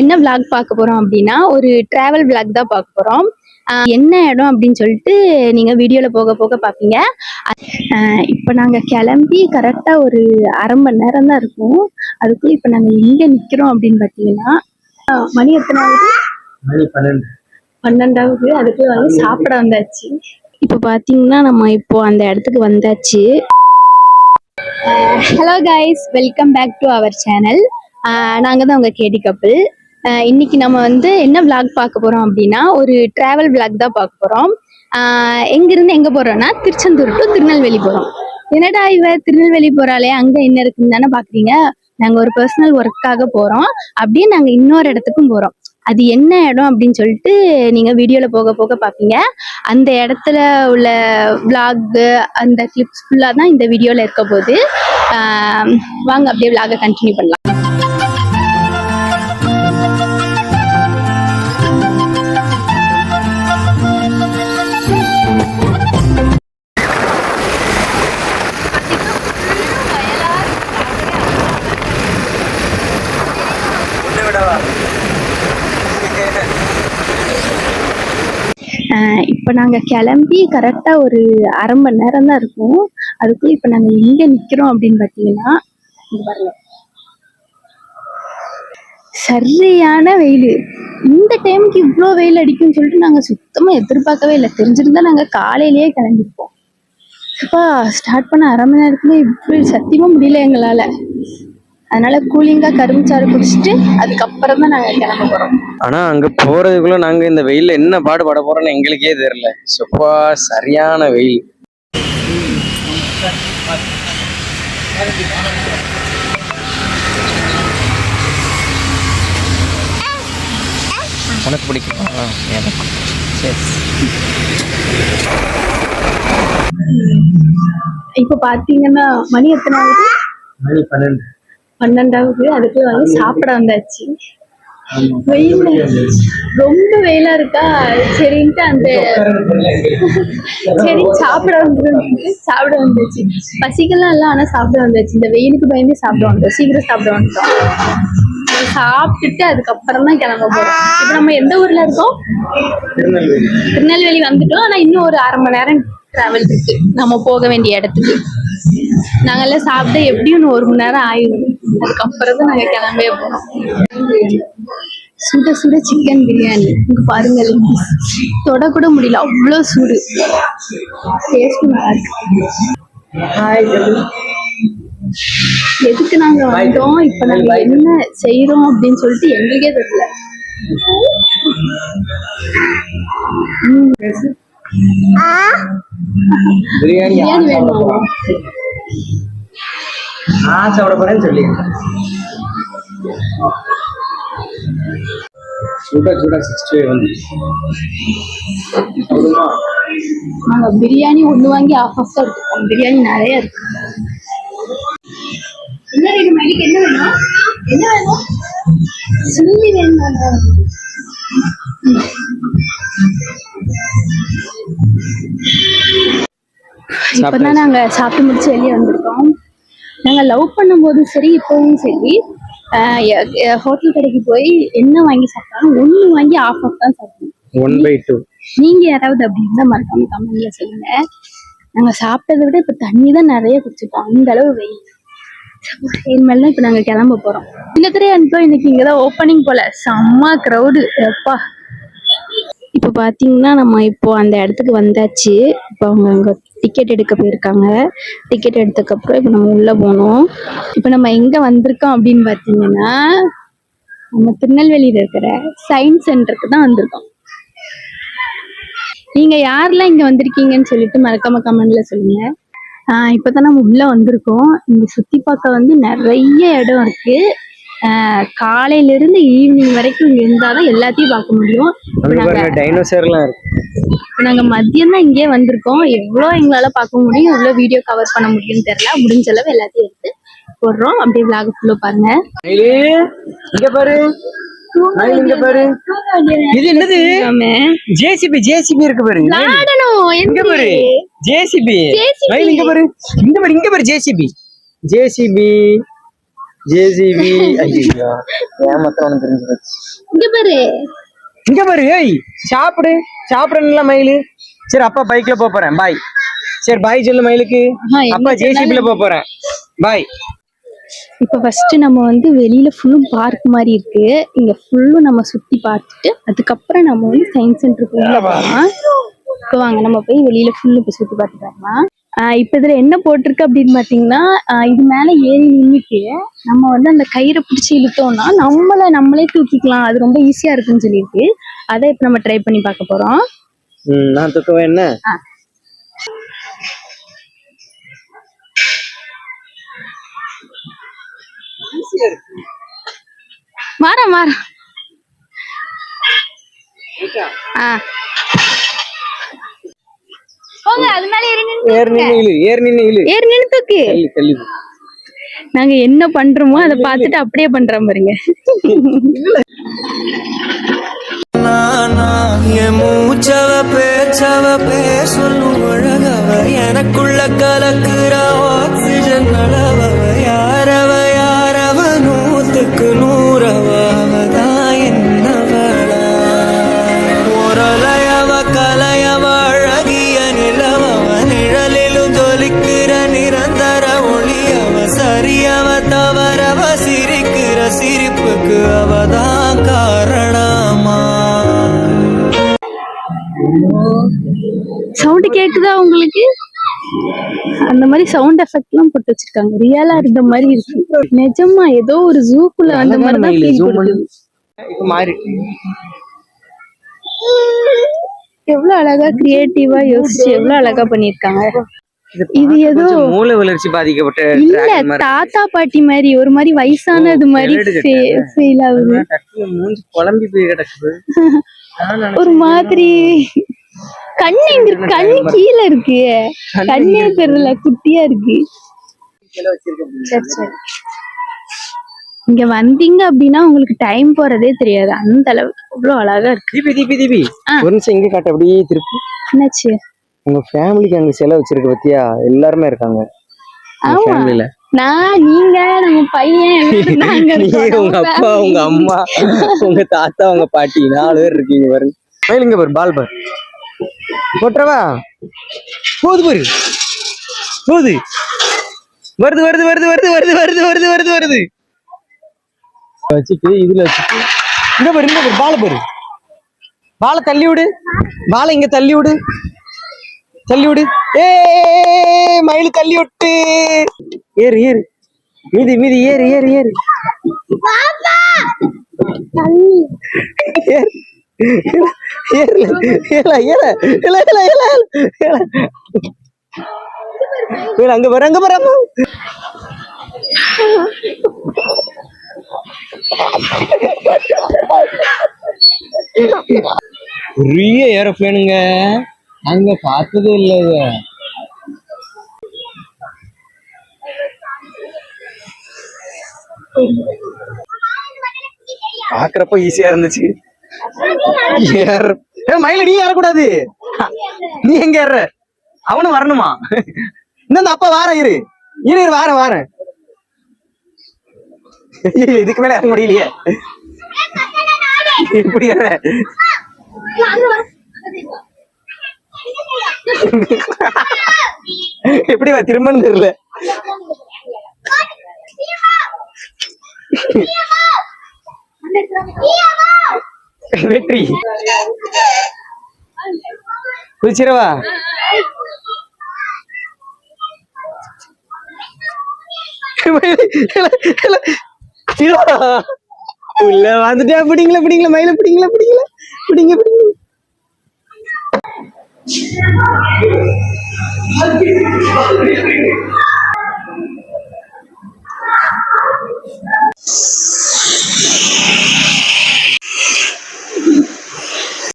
என்ன vlog பார்க்க போறோம் அப்படின்னா ஒரு டிராவல் vlog தான் பார்க்க போறோம். என்ன இடம் அப்படின்னு சொல்லிட்டு நீங்க வீடியோல போக போக பார்ப்பீங்க. ஆஹ் இப்போ நாங்க கிளம்பி கரெக்டா ஒரு அரை மணி நேரம் தான் இருக்கும். அதுக்குள்ள இப்போ நாங்க எங்க நிக்கிறோம் அப்படின்னு பார்த்தீங்கன்னா மணி எத்தனை ஆகுது மணி பன்னெண்டு. பன்னெண்டாவது. அதுக்குள்ள வந்து சாப்பிட வந்தாச்சு. இப்போ பார்த்தீங்கன்னா நம்ம இப்போ அந்த இடத்துக்கு வந்தாச்சு. Hello guys welcome back to our channel நாங்கள் தான் உங்கள் கேடி கப்பல் இன்னைக்கு நம்ம வந்து என்ன விளாக் பார்க்க போகிறோம் அப்படின்னா ஒரு ட்ராவல் விளாக் தான் பார்க்க போகிறோம் எங்கேருந்து எங்கே போகிறோம்னா திருச்செந்தூர் டு திருநெல்வேலி போகிறோம் என்னடா இவ திருநெல்வேலி போகிறாளே அங்கே என்ன இருக்குன்னு தானே பார்க்குறீங்க? நாங்கள் ஒரு பர்சனல் ஒர்க்காக போகிறோம் அப்படியே நாங்கள் இன்னொரு இடத்துக்கும் போகிறோம் அது என்ன இடம் அப்படின்னு சொல்லிட்டு நீங்கள் வீடியோவில் போக போக பார்ப்பீங்க. அந்த இடத்துல உள்ள vlog அந்த கிளிப்ஸ் ஃபுல்லாக தான் இந்த வீடியோவில் இருக்க போது வாங்க அப்படியே vlog கண்டினியூ பண்ணலாம். இப்போ நாங்கள் கிளம்பி கரெக்டாக ஒரு அரை மணி நேரம் தான் இருக்கும். அதுக்குள்ளே இப்போ நாங்கள் எங்கே நிற்கிறோம் அப்படின்னு பார்த்தீங்கன்னா இங்கே வரல சரியான வெயில். இந்த டைமுக்கு இவ்வளோ வெயில் அடிக்கும்னு சொல்லிட்டு நாங்கள் சுத்தமாக எதிர்பார்க்கவே இல்லை. தெரிஞ்சிருந்தா நாங்கள் காலையிலேயே கிளம்பிருப்போம் அப்பா ஸ்டார்ட் பண்ண அரை மணி நேரத்துல இப்படி சத்தியமாக முடியல எங்களால். அதனால கூலிங்காக கரும்புச்சாறு குடிச்சிட்டு அதுக்கப்புறம் தான் நாங்கள் கிளம்ப போகிறோம் ஆனா அங்க போறதுக்குள்ள நாங்க இந்த வெயில்ல என்ன பாடுபட போறோம்னு எங்களுக்கே தெரியல. சுப்பா சரியான வெயில். உனக்கு பிடிக்கும்? எனக்கு. சரி. இப்போ பார்த்தீங்கன்னா மணி எத்தனை ஆகுது? மணி பன்னெண்டு. பன்னெண்டாவது அதுக்குள்ள வந்து சாப்பிட வந்தாச்சு. வெயில் ரொம்ப வெயிலா இருக்கா? சரின்ட்டு அந்த சரி சாப்பிட வந்து சாப்பிட வந்துச்சு. பசிக்கெல்லாம் இல்லை ஆனா சாப்பிட வந்தாச்சு. இந்த வெயிலுக்கு பயந்து சாப்பிட வந்தோம் சீக்கிரம் சாப்பிட வந்துட்டோம். சாப்பிட்டுட்டு அதுக்கப்புறம் தான் கிளம்ப போறோம். இப்போ நம்ம எந்த ஊர்ல இருக்கோம்? திருநெல்வேலி. திருநெல்வேலி வந்துட்டோம். ஆனா இன்னும் ஒரு அரை மணி நேரம் டிராவல் இருக்கு. நம்ம போக வேண்டிய இடத்துக்கு. நாங்கெல்லாம் சாப்பிட எப்படியும் ஒரு மணி நேரம் ஆயிடும் அதுக்கப்புறம் தான் நாங்க கிளம்பவே போறோம். சுட சுட சிக்கன் பிரியாணி இங்க பாருங்க தொட கூட முடியல. அவ்வளோ சூடு. டேஸ்ட் நல்லா இருக்கு. எதுக்கு நாங்க வந்தோம்? இப்ப நாங்க என்ன செய்யறோம் அப்படின்னு சொல்லிட்டு எங்களுக்கே தெரியல. பிரியாணி பிரியாணி வேணுமா? நான் சாப்பிட போறேன்னு சொல்லி சுட சுட சிக்ஸ்டி வந்து. போதுமா நாங்க பிரியாணி ஒண்ணு வாங்கி ஆஃப் ஆஃப் தான் எடுத்துப்போம் பிரியாணி நிறைய இருக்கு. என்ன வேணும் மணிக்கு என்ன வேணும்? என்ன வேணும்? சில்லி வேணும் இப்பதான் நாங்க சாப்பிட்டு முடிச்சு வெளியே வந்திருக்கோம். நாங்க லவ் பண்ணும்போதும் சரி இப்பவும் சரி ஹோட்டல் கடைக்கு போய் என்ன வாங்கி சாப்பிட்டாலும் ஒண்ணு வாங்கி ஆஃப் ஆஃப் தான் சாப்பிடுவோம் ஒன் பை டூ நீங்க யாராவது அப்படி இருந்தா மறக்காம கமெண்ட்ல சொல்லுங்க. நாங்க சாப்பிட்டதை விட இப்ப தண்ணி தான் நிறைய குடிச்சிட்டோம் அந்த அளவு வெயில். இனிமேல் தான் இப்ப நாங்க கிளம்ப போறோம். இந்த தடவை அனுப்போம் இன்னைக்கு இங்கதான் ஓப்பனிங் போல. செம்ம க்ரௌடு எப்பா. இப்போ பார்த்தீங்கன்னா நம்ம இப்போ அந்த இடத்துக்கு வந்தாச்சு. இப்போ அவங்க அங்கே டிக்கெட் எடுக்க போயிருக்காங்க. டிக்கெட் எடுத்ததுக்கப்புறம் இப்போ நம்ம உள்ளே போனோம். இப்போ நம்ம எங்கே வந்திருக்கோம் அப்படின்னு பார்த்தீங்கன்னா நம்ம திருநெல்வேலியில் இருக்கிற சயின்ஸ் சென்டருக்கு தான் வந்திருக்கோம். நீங்கள் யாரெல்லாம் இங்க வந்திருக்கீங்கன்னு சொல்லிட்டு மறக்காம கமெண்டில் சொல்லுங்க. ஆஹ் இப்பதான் நம்ம உள்ளே வந்திருக்கோம். இங்க சுற்றி பார்க்க வந்து நிறைய இடம் இருக்கு. காலையில இருந்து ஈவினிங் வரைக்கும் இங்க இருந்தாதான் எல்லாத்தையும் பார்க்க முடியும். டைனோசர்லாம் இருக்கு. இப்ப மதியம் தான் இங்கே வந்திருக்கோம். எவ்வளவு எங்களால பார்க்க முடியும் எவ்வளவு வீடியோ கவர் பண்ண முடியும்னு தெரியல. முடிஞ்ச அளவு எல்லாத்தையும் எடுத்து போடுறோம். அப்படியே விளாக் ஃபுல்லோ பாருங்க. இங்க பாரு. இங்க பாரு. இது என்னது. ஜேசிபி ஜேசிபி இருக்கு பாரு. இங்க பாரு. ஜேசிபி இங்க பாரு. இங்க பாரு இங்க பாரு ஜேசிபி ஜேசிபி ஜேசிபி ஐயோ ஏமாத்த உனக்கு தெரிஞ்சு போச்சு? இங்க பாரு. இங்க பாரு ஏய் சாப்பிடு. சாப்பிடணும்ல மயிலு. சரி அப்பா பைக்ல போப் போறேன். பாய் சரி பாய் சொல்லு மயிலுக்கு. அப்பா ஜேசிபில போப் போறேன். பாய் இப்போ ஃபர்ஸ்ட் நம்ம வந்து வெளியில ஃபுல்லும் பார்க் மாதிரி இருக்கு. இங்க ஃபுல்லும் நம்ம சுத்தி பார்த்துட்டு அதுக்கப்புறம் நம்ம வந்து சயின்ஸ் சென்டருக்கு உள்ள போகலாம் வாங்க நம்ம போய் வெளியில ஃபுல்லு இப்போ சுத்தி பார்த்துட்டு வரலாம். இப்போ இதுல என்ன போட்டிருக்கு அப்படின்னு பாத்தீங்கன்னா ஆஹ் இது மேல ஏறி நின்றுட்டு நம்ம வந்து அந்த கயிறை பிடிச்சி இழுத்தோம்னா நம்மள நம்மளே தூக்கிக்கலாம். அது ரொம்ப ஈஸியா இருக்குன்னு சொல்லியிருக்கு. அதை இப்போ நம்ம ட்ரை பண்ணி பார்க்க போறோம். ம், நான் தூக்கவே என்ன? ஆ. மாறேன் மாறேன் ஆ. போங்க அது மேல ஏறி நின்னு ஏறு நின்னு ஏறு நின்னு ஏறி நின்னு தூக்கு. தள்ளி தள்ளி. நாங்க என்ன பண்றோமோ அதை பார்த்துட்டு அப்படியே பண்றோம் பாருங்க. மூச்சவ பேச்சவ பேர் சொல்லும் அழகவ எனக்குள்ள கலக்குற சவுண்ட் கேக்குதா உங்களுக்கு? அந்த மாதிரி சவுண்ட் எஃபெக்ட் எல்லாம் போட்டு வச்சிருக்காங்க. ரியலா இருந்த மாதிரி இருக்கு. நிஜமா ஏதோ ஒரு ஜூக்குள்ள வந்த மாதிரி தான் ஃபீல் மாறி. எவ்வளவு அழகா கிரியேட்டிவா யோசிச்சு எவ்வளவு அழகா பண்ணிருக்காங்க இது ஏதோ மூளை வளர்ச்சி பாதிக்கப்பட்ட இல்ல தாத்தா பாட்டி மாதிரி ஒரு மாதிரி வயசானது மாதிரி ஃபீல் ஆகுது. குழம்பி போய் கிடக்குது. ஒரு மாதிரி கண்ணு எங்க இருக்கு கண்ணு கீழே இருக்கு. கண்ணே தெரியல குட்டியா இருக்கு. சரி சரி. இங்க வந்தீங்க அப்படின்னா உங்களுக்கு டைம் போறதே தெரியாது. அந்த அளவுக்கு அவ்வளவு அழகா இருக்கு. தீபி தீபி தீபி. ஒரு நிமிஷம் இங்க காட்ட அப்படியே திருப்பி. என்னாச்சு? உங்க ஃபேமிலிக்கு அங்க செலவு வச்சிருக்கு பத்தியா? எல்லாருமே இருக்காங்க. ஃபேமிலில நான் நீங்க நம்ம பையன். உங்க அப்பா உங்க அம்மா உங்க தாத்தா உங்க பாட்டி நாலு பேர் இருக்கீங்க பாருங்க மயிலுங்க பாரு பால் பாரு. போட்டுறவா? போகுது பாரு. போகுது வருது வருது வருது வருது வருது வருது வருது வருது வருது. வச்சுட்டு இதுல வச்சுட்டு இங்க பாரு இங்க பாரு பால பாரு. பாலை தள்ளி விடு. பாலை இங்க தள்ளி விடு. தள்ளிவிடு. ஏ மயில் தள்ளி விட்டு ஏறு ஏறு. மீதி மீதி ஏறு ஏறு ஏறு. அங்க பாரு அங்க பாரு பெரிய ஏரோப்ளேனுங்க அங்க பார்த்ததே இல்ல இத. பாக்குறப்ப ஈஸியா இருந்துச்சு. மயில நீ ஏறக்கூடாது. நீ எங்க ஏற? அவனும் வரணுமா? இந்த அப்பா வாரம் இரு. இரு இரு வாரம் வாரேன். ஐயோ, இதுக்கு மேல ஏற முடியலையே. இப்படி ஏற எப்படி வா திரும்பன்னு தெரியல. வெற்றி. குதிச்சிரவா உள்ள வந்துட்டா பிடிங்களா பிடிங்களா மயில பிடிங்களா பிடிங்களா பிடிங்க பிடிங்க. Thank you.